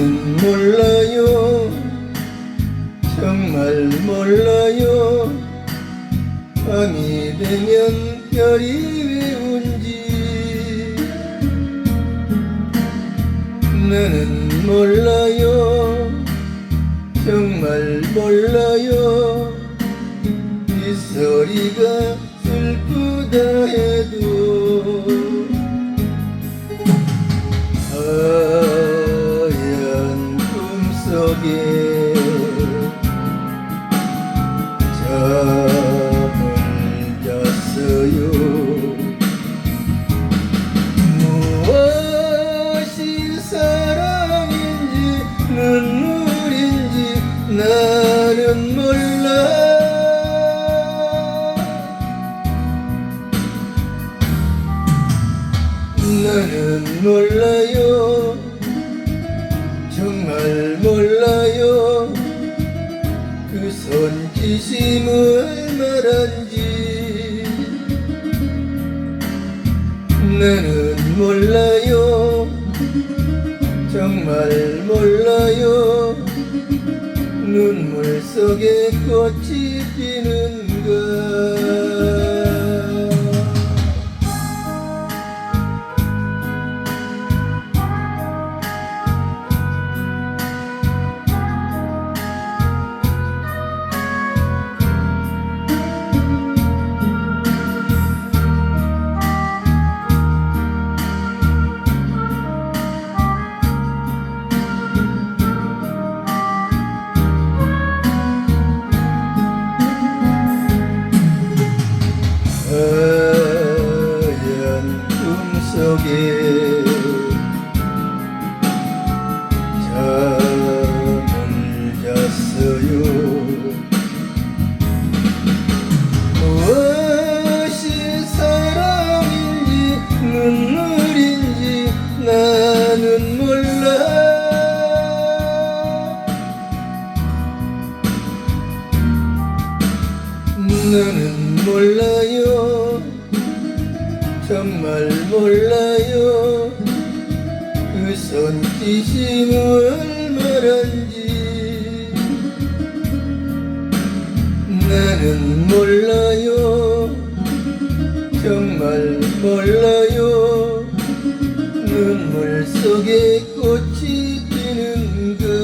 나는 몰라요. 정말 몰라요. 밤이 되면 별이 왜 운지. 나는 몰라요. 정말 몰라요. 이 소리가 꿈속에 잠을 잤어요. 무엇이 사랑인지 눈물인지 나는 몰라. 나는 몰라요. 정말 몰라요 그 손짓이 뭘 말한지 나는 몰라요. 정말 몰라요. 눈물 속에 꽃이 피는가 몰라. 나는 몰라요. 정말 몰라요. 그 손짓이 뭘 말한지. 나는 몰라요. 정말 몰라요 눈물 속에 꽃이 피는 그